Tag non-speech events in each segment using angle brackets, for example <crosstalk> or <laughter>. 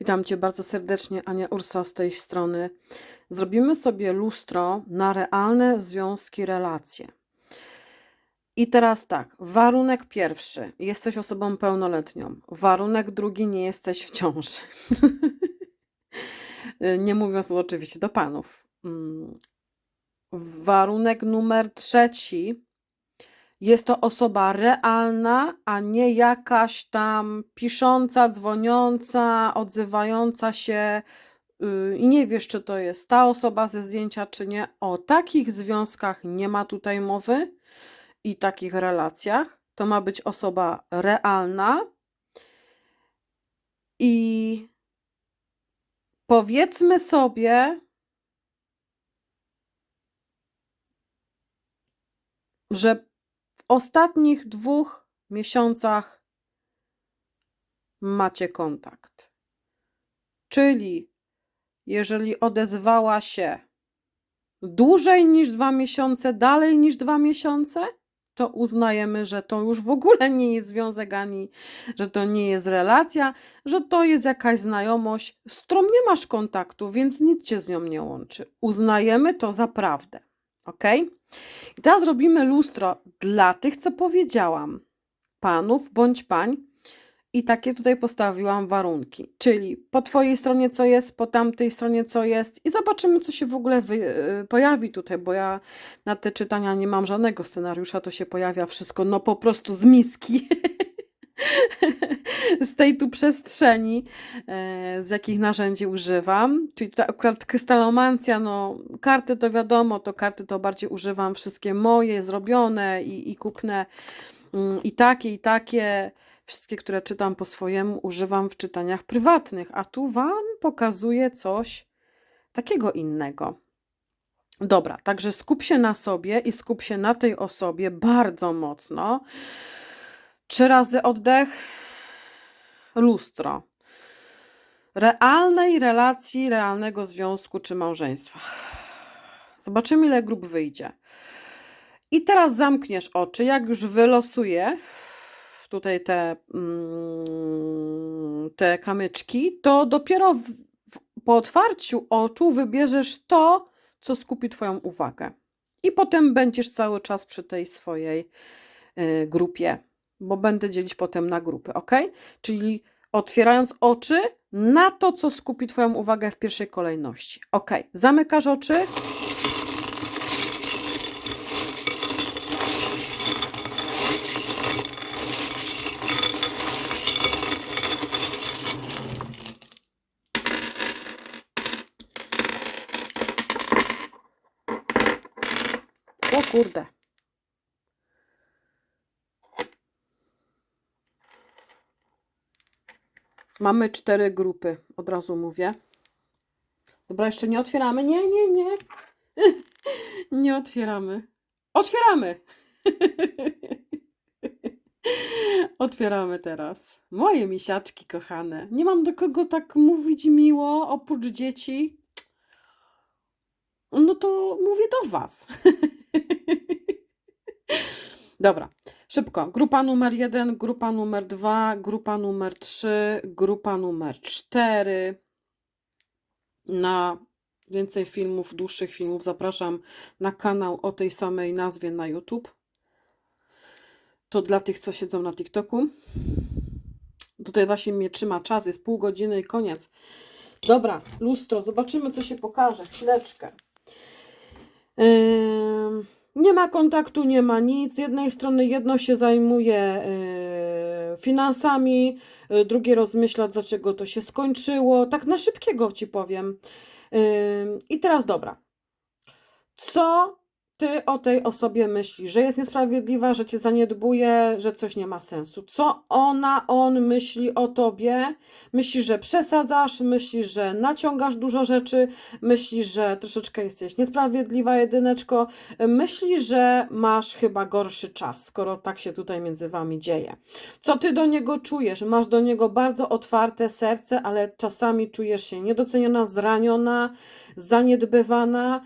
Witam Cię bardzo serdecznie, Ania Ursa z tej strony. Zrobimy sobie lustro na realne związki, relacje. I teraz tak, warunek pierwszy, jesteś osobą pełnoletnią. Warunek drugi, nie jesteś w ciąży. <laughs> nie mówiąc oczywiście do panów. Mm. Warunek numer trzeci, jest to osoba realna, a nie jakaś tam pisząca, dzwoniąca, odzywająca się yy, i nie wiesz, czy to jest ta osoba ze zdjęcia, czy nie. O takich związkach nie ma tutaj mowy i takich relacjach. To ma być osoba realna i powiedzmy sobie, że ostatnich dwóch miesiącach macie kontakt. Czyli jeżeli odezwała się dłużej niż dwa miesiące, dalej niż dwa miesiące, to uznajemy, że to już w ogóle nie jest związek ani, że to nie jest relacja, że to jest jakaś znajomość, z którą nie masz kontaktu, więc nic cię z nią nie łączy. Uznajemy to za prawdę. Ok? I teraz robimy lustro dla tych, co powiedziałam, panów bądź pań. I takie tutaj postawiłam warunki, czyli po Twojej stronie co jest, po tamtej stronie co jest i zobaczymy, co się w ogóle wy, y, pojawi tutaj, bo ja na te czytania nie mam żadnego scenariusza, to się pojawia wszystko no po prostu z miski. <laughs> z tej tu przestrzeni, e, z jakich narzędzi używam. Czyli tutaj akurat krystalomancja, no karty to wiadomo, to karty to bardziej używam wszystkie moje, zrobione i, i kupne mm, i takie, i takie. Wszystkie, które czytam po swojemu, używam w czytaniach prywatnych, a tu Wam pokazuję coś takiego innego. Dobra, także skup się na sobie i skup się na tej osobie bardzo mocno. Trzy razy oddech, lustro. Realnej relacji, realnego związku czy małżeństwa. Zobaczymy, ile grup wyjdzie. I teraz zamkniesz oczy, jak już wylosuję tutaj te, mm, te kamyczki, to dopiero w, po otwarciu oczu wybierzesz to, co skupi Twoją uwagę. I potem będziesz cały czas przy tej swojej y, grupie bo będę dzielić potem na grupy, ok? Czyli otwierając oczy na to, co skupi Twoją uwagę w pierwszej kolejności. Ok, zamykasz oczy. O kurde. Mamy cztery grupy, od razu mówię. Dobra, jeszcze nie otwieramy. Nie, nie, nie. <laughs> nie otwieramy. Otwieramy! <laughs> Otwieramy teraz. Moje misiaczki kochane. Nie mam do kogo tak mówić miło, oprócz dzieci. No to mówię do Was. <laughs> Dobra, szybko. Grupa numer jeden, grupa numer dwa, grupa numer trzy, grupa numer cztery. Na więcej filmów, dłuższych filmów zapraszam na kanał o tej samej nazwie na YouTube. To dla tych, co siedzą na TikToku. Tutaj właśnie mnie trzyma czas, jest pół godziny i koniec. Dobra, lustro, zobaczymy, co się pokaże. Chwileczkę. Yy... Nie ma kontaktu, nie ma nic. Z jednej strony jedno się zajmuje y, finansami, y, drugie rozmyśla, dlaczego to się skończyło. Tak na szybkiego ci powiem. Y, I teraz dobra. Co ty o tej osobie myślisz, że jest niesprawiedliwa, że cię zaniedbuje, że coś nie ma sensu. Co ona, on myśli o tobie? Myślisz, że przesadzasz, myślisz, że naciągasz dużo rzeczy, myślisz, że troszeczkę jesteś niesprawiedliwa, jedyneczko, myślisz, że masz chyba gorszy czas, skoro tak się tutaj między wami dzieje. Co ty do niego czujesz? Masz do niego bardzo otwarte serce, ale czasami czujesz się niedoceniona, zraniona, zaniedbywana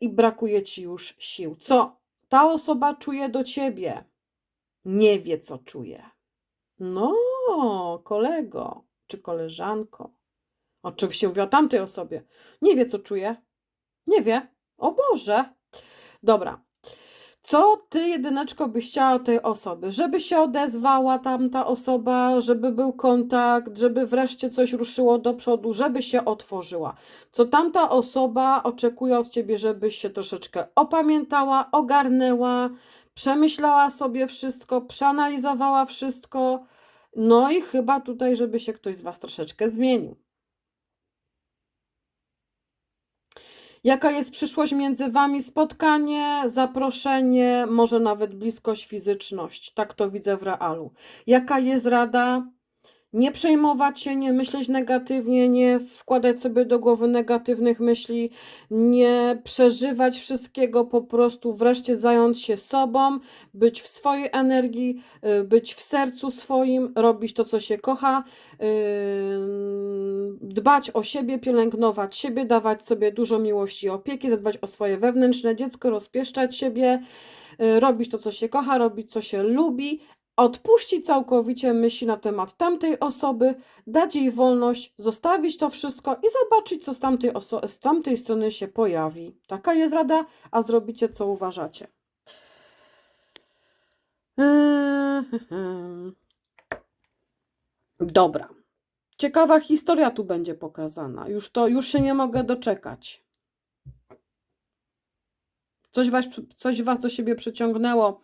i brakuje ci już sił. Co ta osoba czuje do ciebie? Nie wie, co czuje. No, kolego, czy koleżanko. Oczywiście mówię o tamtej osobie. Nie wie, co czuje. Nie wie. O Boże. Dobra. Co ty, jedyneczko, byś chciała tej osoby? Żeby się odezwała tamta osoba, żeby był kontakt, żeby wreszcie coś ruszyło do przodu, żeby się otworzyła. Co tamta osoba oczekuje od ciebie, żebyś się troszeczkę opamiętała, ogarnęła, przemyślała sobie wszystko, przeanalizowała wszystko. No i chyba tutaj, żeby się ktoś z was troszeczkę zmienił. Jaka jest przyszłość między wami? Spotkanie, zaproszenie, może nawet bliskość, fizyczność. Tak to widzę w realu. Jaka jest rada? Nie przejmować się, nie myśleć negatywnie, nie wkładać sobie do głowy negatywnych myśli, nie przeżywać wszystkiego, po prostu wreszcie zająć się sobą, być w swojej energii, y, być w sercu swoim, robić to, co się kocha, yy, dbać o siebie, pielęgnować siebie, dawać sobie dużo miłości i opieki, zadbać o swoje wewnętrzne dziecko, rozpieszczać siebie, yy, robić to, co się kocha, robić, co się lubi, odpuścić całkowicie myśli na temat tamtej osoby, dać jej wolność, zostawić to wszystko i zobaczyć, co z tamtej, z tamtej strony się pojawi. Taka jest rada, a zrobicie, co uważacie. Eee, Dobra. Ciekawa historia tu będzie pokazana. Już to, już się nie mogę doczekać. Coś was, coś was do siebie przyciągnęło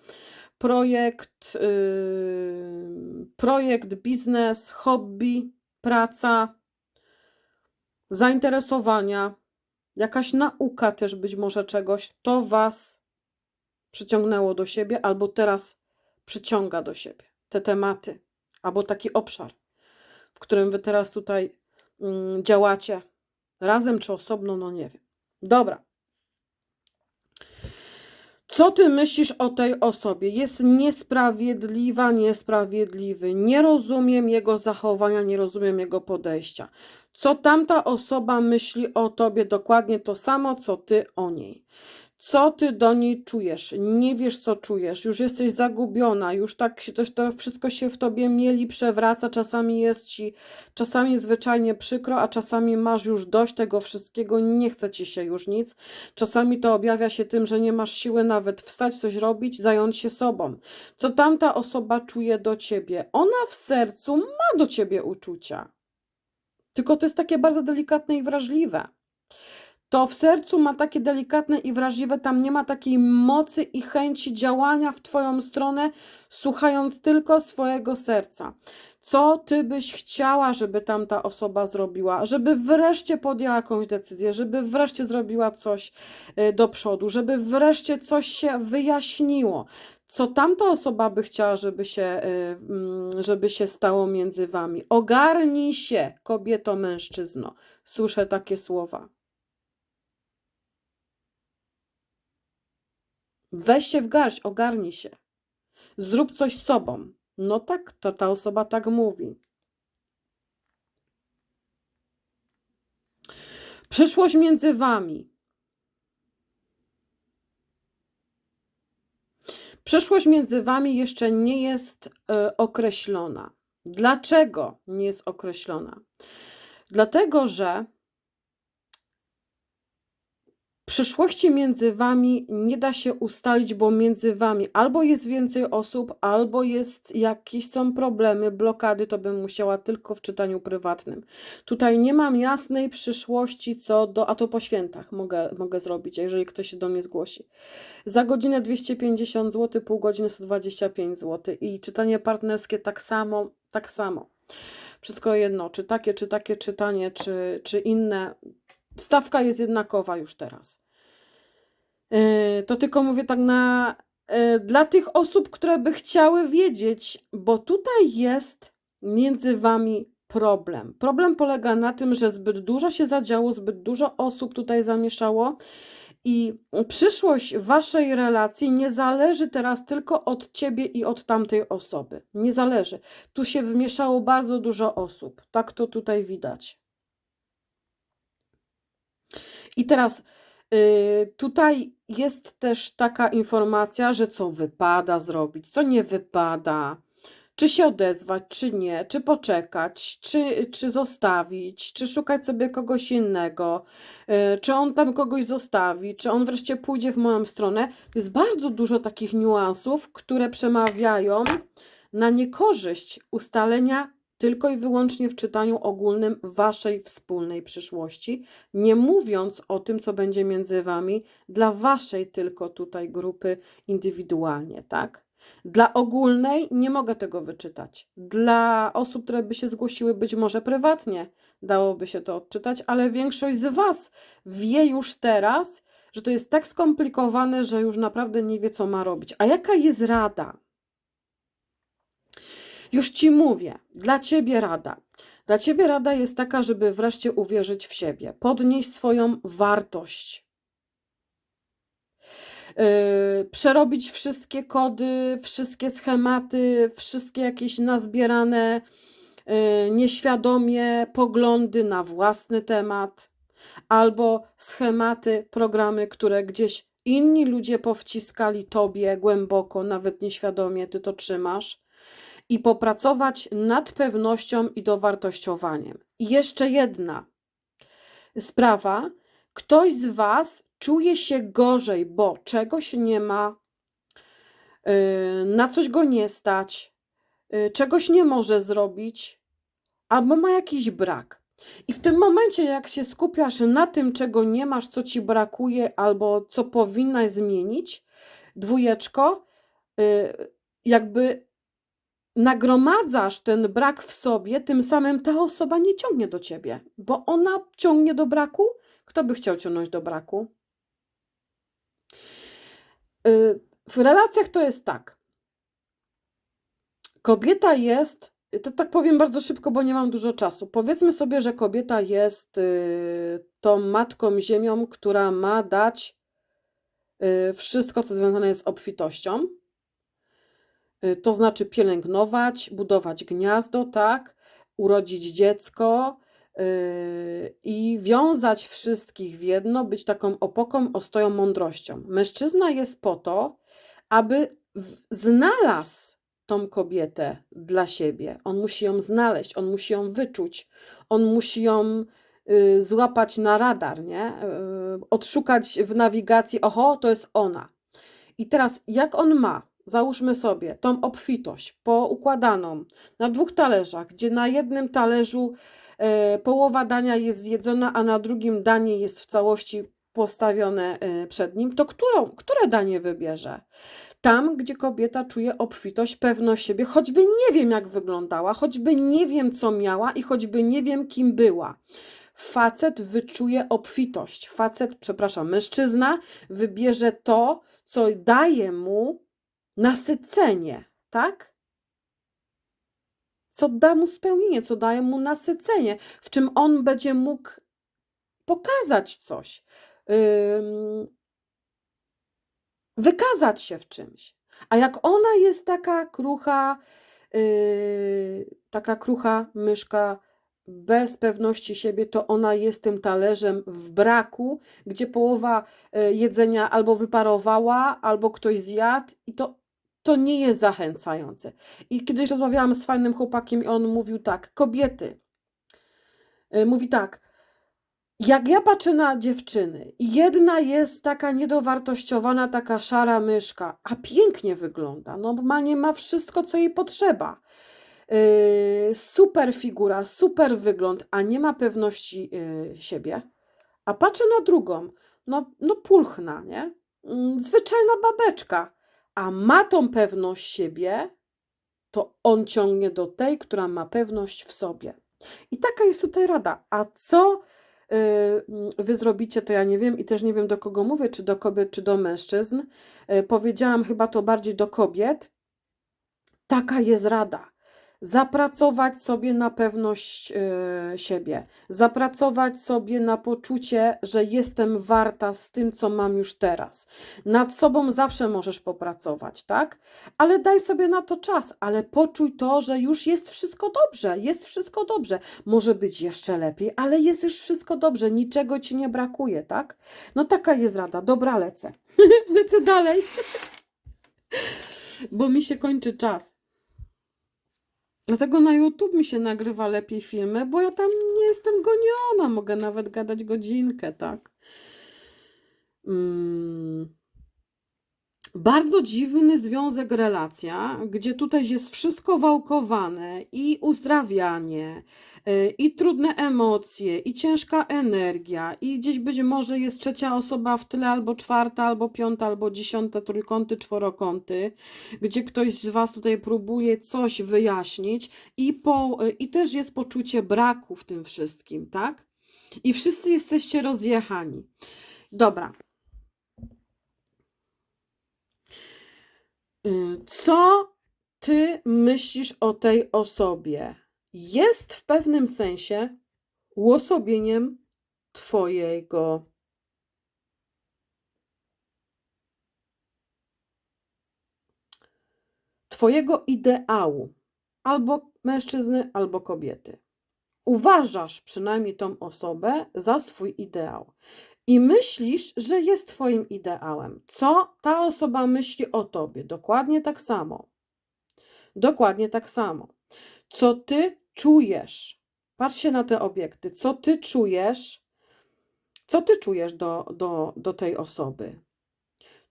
projekt, yy, projekt, biznes, hobby, praca, zainteresowania, jakaś nauka też być może czegoś, to Was przyciągnęło do siebie albo teraz przyciąga do siebie te tematy, albo taki obszar, w którym Wy teraz tutaj mm, działacie razem czy osobno, no nie wiem. Dobra. Co ty myślisz o tej osobie? Jest niesprawiedliwa, niesprawiedliwy. Nie rozumiem jego zachowania, nie rozumiem jego podejścia. Co tamta osoba myśli o tobie, dokładnie to samo, co ty o niej. Co ty do niej czujesz? Nie wiesz, co czujesz, już jesteś zagubiona, już tak się to, to wszystko się w tobie mieli, przewraca, czasami jest ci, czasami zwyczajnie przykro, a czasami masz już dość tego wszystkiego, nie chce ci się już nic. Czasami to objawia się tym, że nie masz siły nawet wstać, coś robić, zająć się sobą. Co tamta osoba czuje do ciebie? Ona w sercu ma do ciebie uczucia. Tylko to jest takie bardzo delikatne i wrażliwe. To w sercu ma takie delikatne i wrażliwe, tam nie ma takiej mocy i chęci działania w Twoją stronę, słuchając tylko swojego serca. Co Ty byś chciała, żeby tamta osoba zrobiła? Żeby wreszcie podjęła jakąś decyzję, żeby wreszcie zrobiła coś y, do przodu, żeby wreszcie coś się wyjaśniło. Co tamta osoba by chciała, żeby się, y, mm, żeby się stało między Wami? Ogarnij się, kobieto, mężczyzno. Słyszę takie słowa. Weź się w garść, ogarnij się. Zrób coś z sobą. No tak, to ta osoba tak mówi. Przyszłość między wami. Przyszłość między wami jeszcze nie jest e, określona. Dlaczego nie jest określona? Dlatego, że przyszłości między wami nie da się ustalić, bo między wami albo jest więcej osób, albo jest jakieś są problemy, blokady, to bym musiała tylko w czytaniu prywatnym. Tutaj nie mam jasnej przyszłości co do, a to po świętach mogę, mogę zrobić, jeżeli ktoś się do mnie zgłosi. Za godzinę 250 zł, pół godziny 125 zł i czytanie partnerskie tak samo, tak samo. Wszystko jedno, czy takie, czy takie czytanie, czy, czy inne, stawka jest jednakowa już teraz. Yy, To tylko mówię tak na yy, dla tych osób, które by chciały wiedzieć, bo tutaj jest między wami problem. Problem polega na tym, że zbyt dużo się zadziało, zbyt dużo osób tutaj zamieszało i przyszłość waszej relacji nie zależy teraz tylko od ciebie i od tamtej osoby. Nie zależy. Tu się wmieszało bardzo dużo osób. Tak to tutaj widać. I teraz y, tutaj jest też taka informacja, że co wypada zrobić, co nie wypada, czy się odezwać, czy nie, czy poczekać, czy, czy zostawić, czy szukać sobie kogoś innego, y, czy on tam kogoś zostawi, czy on wreszcie pójdzie w moją stronę. Jest bardzo dużo takich niuansów, które przemawiają na niekorzyść ustalenia tylko i wyłącznie w czytaniu ogólnym waszej wspólnej przyszłości, nie mówiąc o tym, co będzie między wami, dla waszej tylko tutaj grupy indywidualnie, tak? Dla ogólnej nie mogę tego wyczytać. Dla osób, które by się zgłosiły być może prywatnie, dałoby się to odczytać, ale większość z Was wie już teraz, że to jest tak skomplikowane, że już naprawdę nie wie, co ma robić. A jaka jest rada? Już ci mówię, dla ciebie rada. Dla ciebie rada jest taka, żeby wreszcie uwierzyć w siebie, podnieść swoją wartość. Yy, przerobić wszystkie kody, wszystkie schematy, wszystkie jakieś nazbierane yy, nieświadomie poglądy na własny temat, albo schematy, programy, które gdzieś inni ludzie powciskali tobie głęboko, nawet nieświadomie, ty to trzymasz i popracować nad pewnością i dowartościowaniem. I jeszcze jedna sprawa. Ktoś z Was czuje się gorzej, bo czegoś nie ma, yy, na coś go nie stać, yy, czegoś nie może zrobić, albo ma jakiś brak. I w tym momencie, jak się skupiasz na tym, czego nie masz, co ci brakuje, albo co powinnaś zmienić, dwójeczko, yy, jakby nagromadzasz ten brak w sobie, tym samym ta osoba nie ciągnie do ciebie, bo ona ciągnie do braku. Kto by chciał ciągnąć do braku? Y, W relacjach to jest tak. Kobieta jest, to tak powiem bardzo szybko, bo nie mam dużo czasu. Powiedzmy sobie, że kobieta jest y, tą matką ziemią, która ma dać y, wszystko, co związane jest z obfitością. Y, To znaczy pielęgnować, budować gniazdo, tak, urodzić dziecko yy, i wiązać wszystkich w jedno, być taką opoką, ostoją, mądrością. Mężczyzna jest po to, aby znalazł tą kobietę dla siebie. On musi ją znaleźć, on musi ją wyczuć, on musi ją y, złapać na radar, nie? Y, odszukać w nawigacji, oho, to jest ona. I teraz, jak on ma, załóżmy sobie, tą obfitość poukładaną na dwóch talerzach, gdzie na jednym talerzu e, połowa dania jest zjedzona, a na drugim danie jest w całości postawione e, przed nim, to którą, które danie wybierze? Tam, gdzie kobieta czuje obfitość, pewność siebie, choćby nie wiem, jak wyglądała, choćby nie wiem, co miała i choćby nie wiem, kim była. Facet wyczuje obfitość. Facet, przepraszam, mężczyzna wybierze to, co daje mu nasycenie, tak? Co da mu spełnienie, co daje mu nasycenie, w czym on będzie mógł pokazać coś, wykazać się w czymś. A jak ona jest taka krucha, yy, taka krucha myszka, bez pewności siebie, to ona jest tym talerzem w braku, gdzie połowa e, jedzenia albo wyparowała, albo ktoś zjadł, i to, to nie jest zachęcające. I kiedyś rozmawiałam z fajnym chłopakiem, i on mówił tak: Kobiety, e, mówi tak. Jak ja patrzę na dziewczyny, jedna jest taka niedowartościowana, taka szara myszka, a pięknie wygląda, normalnie ma wszystko, co jej potrzeba. Yy, super figura, super wygląd, a nie ma pewności yy, siebie. A patrzę na drugą, no, no pulchna, nie? Mm, Zwyczajna babeczka, a ma tą pewność siebie, to on ciągnie do tej, która ma pewność w sobie. I taka jest tutaj rada. A co mm, wy zrobicie, to ja nie wiem i też nie wiem do kogo mówię, czy do kobiet, czy do mężczyzn. Yy, powiedziałam chyba to bardziej do kobiet. Taka jest rada zapracować sobie na pewność e, siebie, zapracować sobie na poczucie, że jestem warta z tym, co mam już teraz. Nad sobą zawsze możesz popracować, tak? Ale daj sobie na to czas, ale poczuj to, że już jest wszystko dobrze, jest wszystko dobrze. Może być jeszcze lepiej, ale jest już wszystko dobrze, niczego ci nie brakuje, tak? No taka jest rada. Dobra, lecę. <laughs> lecę dalej. <laughs> Bo mi się kończy czas. Dlatego na YouTube mi się nagrywa lepiej filmy, bo ja tam nie jestem goniona. Mogę nawet gadać godzinkę, tak? Mm. Bardzo dziwny związek, relacja, gdzie tutaj jest wszystko wałkowane i uzdrawianie, y, i trudne emocje, i ciężka energia, i gdzieś być może jest trzecia osoba w tyle, albo czwarta, albo piąta, albo dziesiąta, trójkąty, czworokąty, gdzie ktoś z Was tutaj próbuje coś wyjaśnić, i, po, y, i też jest poczucie braku w tym wszystkim, tak? I wszyscy jesteście rozjechani. Dobra. Co ty myślisz o tej osobie? Jest w pewnym sensie uosobieniem twojego twojego ideału, albo mężczyzny, albo kobiety. Uważasz przynajmniej tą osobę za swój ideał i myślisz, że jest Twoim ideałem. Co ta osoba myśli o Tobie? Dokładnie tak samo. Dokładnie tak samo. Co Ty czujesz? Patrz się na te obiekty. Co Ty czujesz? Co Ty czujesz do, do, do tej osoby?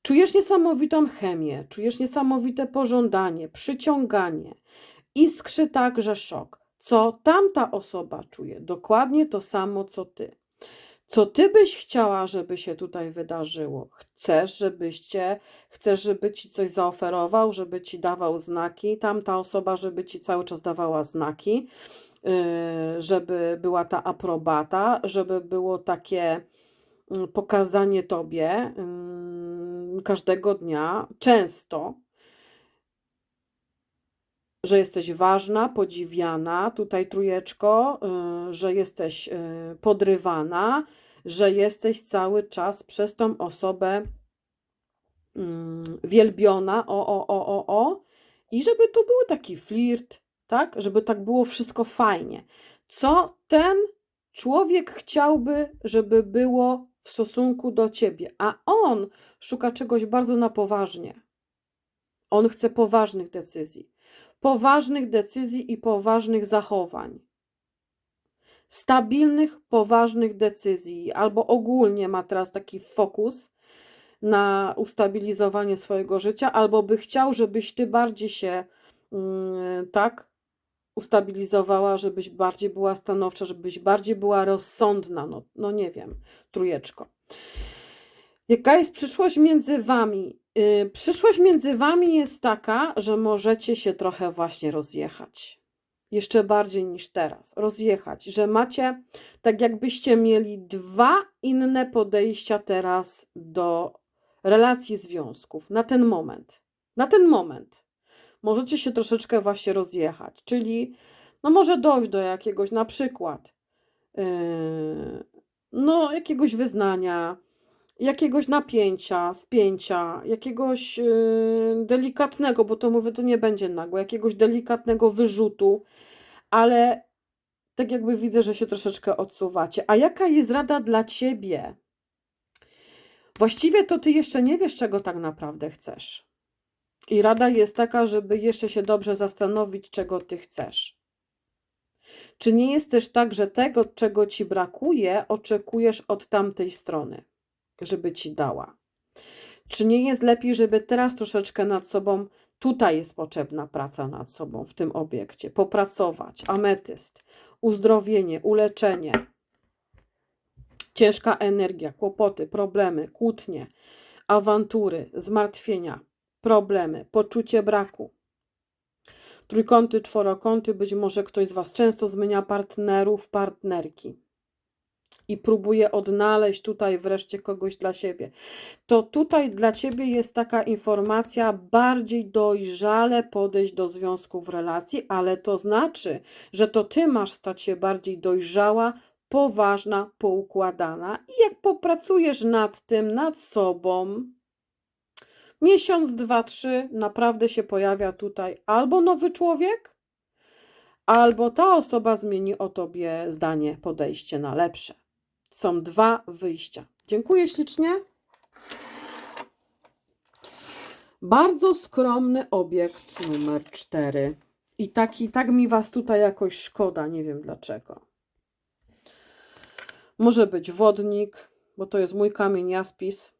Czujesz niesamowitą chemię, czujesz niesamowite pożądanie, przyciąganie. Iskrzy także szok. Co tamta osoba czuje? Dokładnie to samo, co Ty. Co ty byś chciała, żeby się tutaj wydarzyło? Chcesz, żebyście, chcesz, żeby ci coś zaoferował, żeby ci dawał znaki, tamta osoba, żeby ci cały czas dawała znaki, yy, żeby była ta aprobata, żeby było takie mm, pokazanie tobie yy, każdego dnia, często, że jesteś ważna, podziwiana, tutaj trójeczko, y, że jesteś y, podrywana, że jesteś cały czas przez tą osobę mm, wielbiona, o, o, o, o, o, i żeby tu był taki flirt, tak, żeby tak było wszystko fajnie. Co ten człowiek chciałby, żeby było w stosunku do ciebie, a on szuka czegoś bardzo na poważnie. On chce poważnych decyzji poważnych decyzji i poważnych zachowań. Stabilnych, poważnych decyzji, albo ogólnie ma teraz taki fokus na ustabilizowanie swojego życia, albo by chciał, żebyś ty bardziej się yy, tak ustabilizowała, żebyś bardziej była stanowcza, żebyś bardziej była rozsądna. No, no nie wiem, trójeczko. Jaka jest przyszłość między wami? Yy, przyszłość między wami jest taka, że możecie się trochę właśnie rozjechać. Jeszcze bardziej niż teraz. Rozjechać, że macie tak jakbyście mieli dwa inne podejścia teraz do relacji związków na ten moment. Na ten moment. Możecie się troszeczkę właśnie rozjechać, czyli no może dojść do jakiegoś na przykład yy, no jakiegoś wyznania, jakiegoś napięcia, spięcia, jakiegoś yy, delikatnego, bo to mówię, to nie będzie nagłe, jakiegoś delikatnego wyrzutu, ale tak jakby widzę, że się troszeczkę odsuwacie. A jaka jest rada dla ciebie? Właściwie to ty jeszcze nie wiesz, czego tak naprawdę chcesz. I rada jest taka, żeby jeszcze się dobrze zastanowić, czego ty chcesz. Czy nie jest też tak, że tego, czego ci brakuje, oczekujesz od tamtej strony? Żeby ci dała. Czy nie jest lepiej, żeby teraz troszeczkę nad sobą, tutaj jest potrzebna praca nad sobą w tym obiekcie, popracować, ametyst, uzdrowienie, uleczenie, ciężka energia, kłopoty, problemy, kłótnie, awantury, zmartwienia, problemy, poczucie braku. Trójkąty, czworokąty, być może ktoś z Was często zmienia partnerów, partnerki i próbuje odnaleźć tutaj wreszcie kogoś dla siebie, to tutaj dla ciebie jest taka informacja bardziej dojrzale podejść do związku w relacji, ale to znaczy, że to ty masz stać się bardziej dojrzała, poważna, poukładana i jak popracujesz nad tym, nad sobą, miesiąc, dwa, trzy, naprawdę się pojawia tutaj albo nowy człowiek, albo ta osoba zmieni o tobie zdanie, podejście na lepsze. Są dwa wyjścia. Dziękuję ślicznie. Bardzo skromny obiekt numer cztery. I taki, tak mi was tutaj jakoś szkoda, nie wiem dlaczego. Może być wodnik, bo to jest mój kamień jaspis.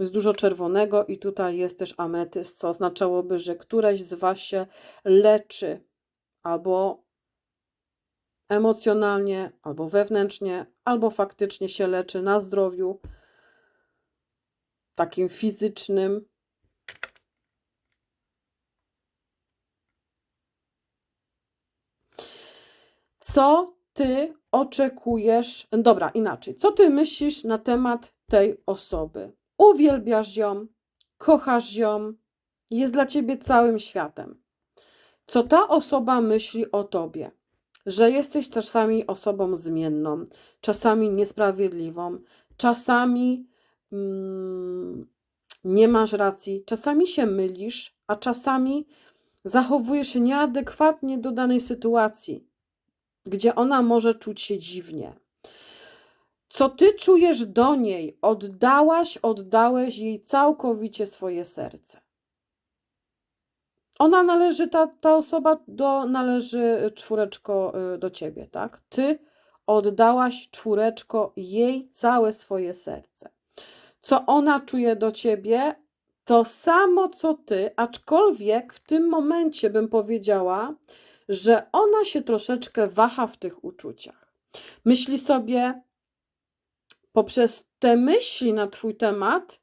Jest dużo czerwonego i tutaj jest też ametyst, co oznaczałoby, że któreś z was się leczy albo emocjonalnie, albo wewnętrznie, albo faktycznie się leczy na zdrowiu takim fizycznym. Co ty oczekujesz? Dobra, inaczej. Co ty myślisz na temat tej osoby? Uwielbiasz ją, kochasz ją, jest dla ciebie całym światem. Co ta osoba myśli o tobie? Że jesteś czasami osobą zmienną, czasami niesprawiedliwą, czasami mm, nie masz racji, czasami się mylisz, a czasami zachowujesz się nieadekwatnie do danej sytuacji, gdzie ona może czuć się dziwnie. Co ty czujesz do niej, oddałaś, oddałeś jej całkowicie swoje serce. Ona należy, ta, ta osoba do, należy czwóreczko y, do ciebie, tak? Ty oddałaś czwóreczko jej całe swoje serce. Co ona czuje do ciebie, to samo co ty, aczkolwiek w tym momencie bym powiedziała, że ona się troszeczkę waha w tych uczuciach. Myśli sobie, poprzez te myśli na Twój temat,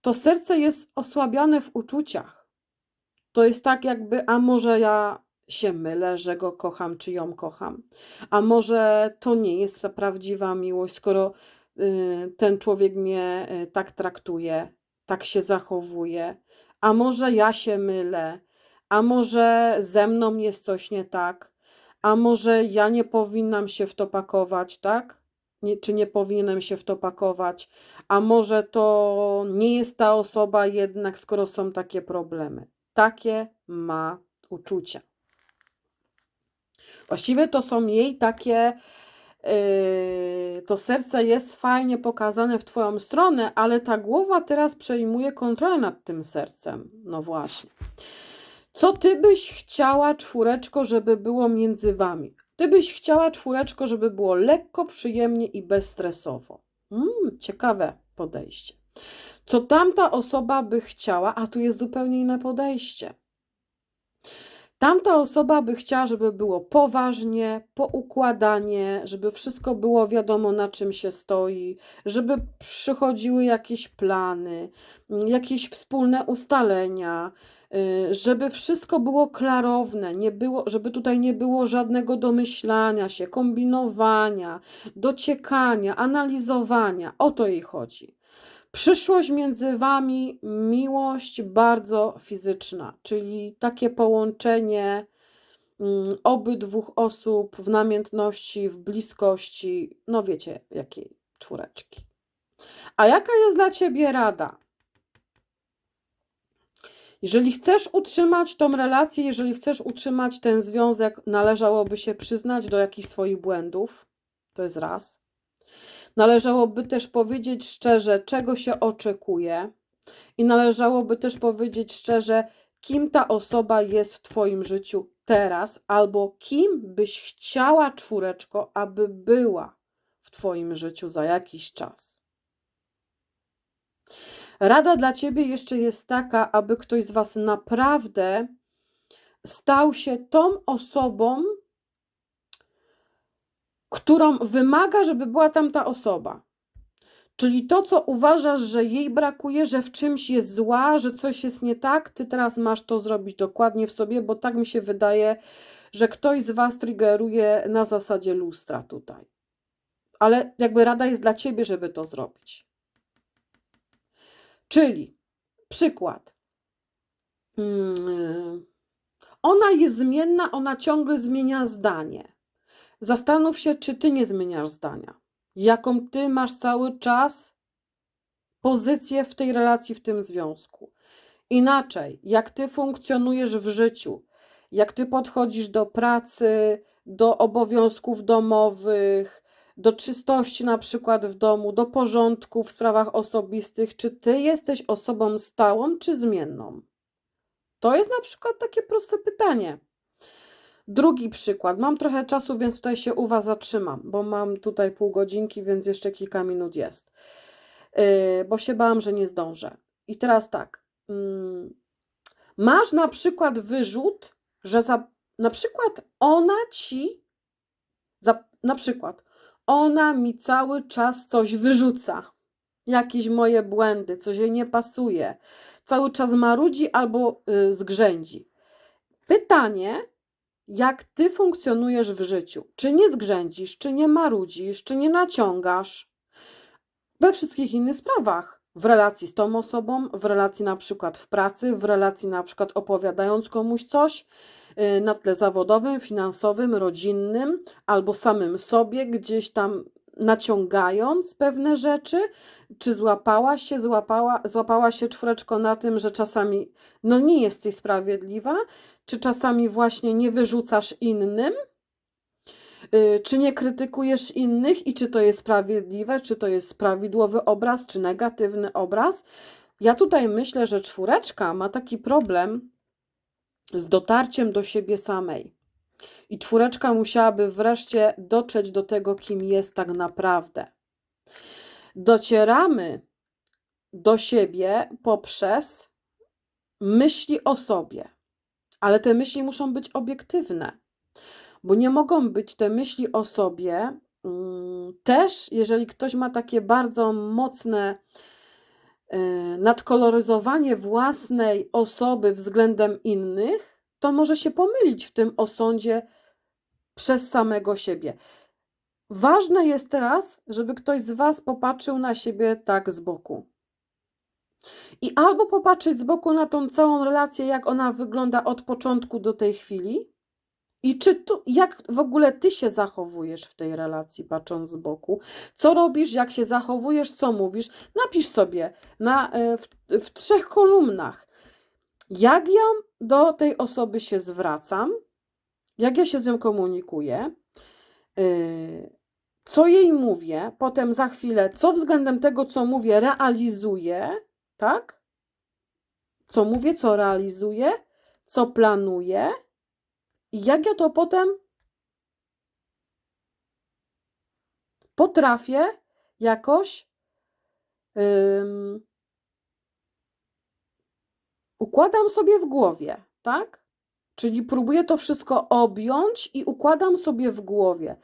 to serce jest osłabione w uczuciach. To jest tak, jakby, a może ja się mylę, że go kocham, czy ją kocham, a może to nie jest ta prawdziwa miłość, skoro y, ten człowiek mnie y, tak traktuje, tak się zachowuje, a może ja się mylę, a może ze mną jest coś nie tak, a może ja nie powinnam się w to pakować, tak? nie, czy nie powinienem się w to pakować, a może to nie jest ta osoba jednak, skoro są takie problemy. Takie ma uczucia. Właściwie to są jej takie, yy, to serce jest fajnie pokazane w Twoją stronę, ale ta głowa teraz przejmuje kontrolę nad tym sercem. No właśnie. Co Ty byś chciała, czwóreczko, żeby było między Wami? Ty byś chciała czwóreczko, żeby było lekko, przyjemnie i bezstresowo. Mm, ciekawe podejście. Co tamta osoba by chciała, a tu jest zupełnie inne podejście. Tamta osoba by chciała, żeby było poważnie, poukładanie, żeby wszystko było wiadomo, na czym się stoi, żeby przychodziły jakieś plany, jakieś wspólne ustalenia, Y, żeby wszystko było klarowne, nie było, żeby tutaj nie było żadnego domyślania się, kombinowania, dociekania, analizowania. O to jej chodzi. Przyszłość między wami, miłość bardzo fizyczna, czyli takie połączenie mm, obydwu osób w namiętności, w bliskości, no wiecie, jakiej czwóreczki. A jaka jest dla ciebie rada? Jeżeli chcesz utrzymać tą relację, jeżeli chcesz utrzymać ten związek, należałoby się przyznać do jakichś swoich błędów. To jest raz. Należałoby też powiedzieć szczerze, czego się oczekuje, i należałoby też powiedzieć szczerze, kim ta osoba jest w Twoim życiu teraz, albo kim byś chciała czwóreczko, aby była w Twoim życiu za jakiś czas. Rada dla Ciebie jeszcze jest taka, aby ktoś z Was naprawdę stał się tą osobą, którą wymaga, żeby była tam ta osoba. Czyli to, co uważasz, że jej brakuje, że w czymś jest zła, że coś jest nie tak, ty teraz masz to zrobić dokładnie w sobie, bo tak mi się wydaje, że ktoś z Was triggeruje na zasadzie lustra tutaj. Ale jakby rada jest dla ciebie, żeby to zrobić. Czyli przykład. Hmm, ona jest zmienna, ona ciągle zmienia zdanie. Zastanów się, czy ty nie zmieniasz zdania. Jaką ty masz cały czas pozycję w tej relacji, w tym związku. Inaczej, jak ty funkcjonujesz w życiu, jak ty podchodzisz do pracy, do obowiązków domowych, do czystości na przykład w domu, do porządku w sprawach osobistych, czy ty jesteś osobą stałą czy zmienną? To jest na przykład takie proste pytanie. Drugi przykład. Mam trochę czasu, więc tutaj się u Was zatrzymam, bo mam tutaj pół godzinki, więc jeszcze kilka minut jest. Yy, bo się bałam, że nie zdążę. I teraz tak. mm, Masz na przykład wyrzut, że za, na przykład ona ci, za, na przykład ona mi cały czas coś wyrzuca, jakieś moje błędy, coś jej nie pasuje, cały czas marudzi albo y, zgrzędzi. Pytanie, jak ty funkcjonujesz w życiu? Czy nie zgrzędzisz, czy nie marudzisz, czy nie naciągasz? We wszystkich innych sprawach. W relacji z tą osobą, w relacji na przykład w pracy, w relacji na przykład opowiadając komuś coś y, na tle zawodowym, finansowym, rodzinnym, albo samym sobie, gdzieś tam naciągając pewne rzeczy, czy złapałaś się, złapała, złapała się czwóreczko na tym, że czasami no nie jesteś sprawiedliwa, czy czasami właśnie nie wyrzucasz innym, Y, czy nie krytykujesz innych i czy to jest sprawiedliwe, czy to jest prawidłowy obraz, czy negatywny obraz. Ja tutaj myślę, że czwóreczka ma taki problem z dotarciem do siebie samej. I czwóreczka musiałaby wreszcie dotrzeć do tego, kim jest tak naprawdę. Docieramy do siebie poprzez myśli o sobie, ale te myśli muszą być obiektywne bo nie mogą być te myśli o sobie. mm, Też, jeżeli ktoś ma takie bardzo mocne e, nadkoloryzowanie własnej osoby względem innych, to może się pomylić w tym osądzie przez samego siebie. Ważne jest teraz, żeby ktoś z Was popatrzył na siebie tak z boku. I albo popatrzeć z boku na tą całą relację, jak ona wygląda od początku do tej chwili, i czy tu, jak w ogóle ty się zachowujesz w tej relacji, patrząc z boku? Co robisz, jak się zachowujesz, co mówisz? Napisz sobie na, e, w, w trzech kolumnach. Jak ja do tej osoby się zwracam, jak ja się z nią komunikuję, yy, co jej mówię, potem za chwilę, co względem tego, co mówię, realizuję, tak? Co mówię, co realizuję, co planuję, i jak ja to potem potrafię jakoś ym, układam sobie w głowie, tak? Czyli próbuję to wszystko objąć i układam sobie w głowie.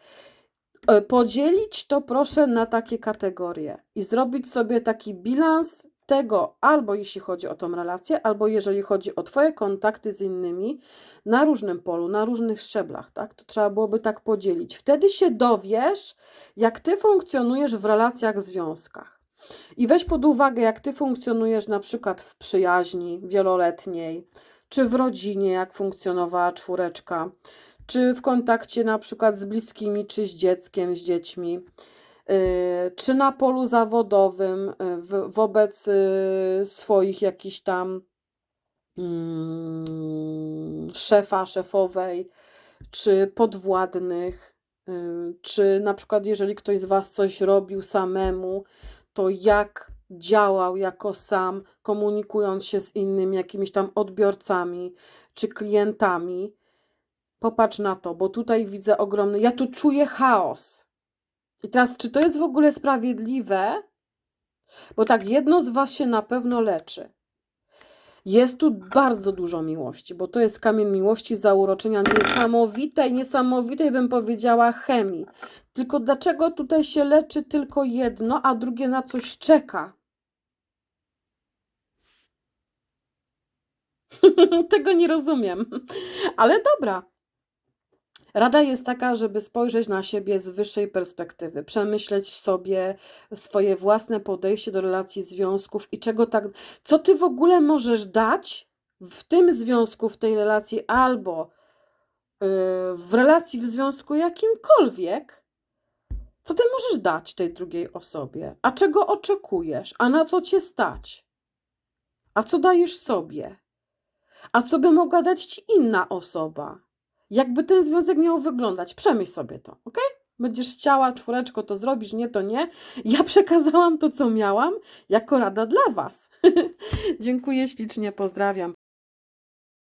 E, Podzielić to proszę na takie kategorie i zrobić sobie taki bilans tego, albo jeśli chodzi o tą relację, albo jeżeli chodzi o Twoje kontakty z innymi na różnym polu, na różnych szczeblach, tak? To trzeba byłoby tak podzielić. Wtedy się dowiesz, jak Ty funkcjonujesz w relacjach, związkach. I weź pod uwagę, jak Ty funkcjonujesz na przykład w przyjaźni wieloletniej, czy w rodzinie, jak funkcjonowała czwóreczka, czy w kontakcie na przykład z bliskimi, czy z dzieckiem, z dziećmi, czy na polu zawodowym w, wobec yy, swoich jakichś tam mm, szefa, szefowej, czy podwładnych, czy na przykład jeżeli ktoś z Was coś robił samemu, to jak działał jako sam, komunikując się z innymi jakimiś tam odbiorcami czy klientami. Popatrz na to, bo tutaj widzę ogromny. Ja tu czuję chaos. I teraz, czy to jest w ogóle sprawiedliwe? Bo tak, jedno z Was się na pewno leczy. Jest tu bardzo dużo miłości, bo to jest kamień miłości, zauroczenia niesamowitej, niesamowitej bym powiedziała chemii. Tylko dlaczego tutaj się leczy tylko jedno, a drugie na coś czeka? <laughs> Tego nie rozumiem. Ale dobra. Rada jest taka, żeby spojrzeć na siebie z wyższej perspektywy, przemyśleć sobie swoje własne podejście do relacji związków i czego tak, co ty w ogóle możesz dać w tym związku, w tej relacji, albo yy, w relacji w związku jakimkolwiek, co ty możesz dać tej drugiej osobie, a czego oczekujesz, a na co cię stać, a co dajesz sobie, a co by mogła dać ci inna osoba jakby ten związek miał wyglądać. Przemyśl sobie to, ok? Będziesz chciała czwóreczko, to zrobisz, nie, to nie. Ja <laughs> przekazałam to, co miałam, jako rada dla Was. <laughs> Dziękuję ślicznie, pozdrawiam.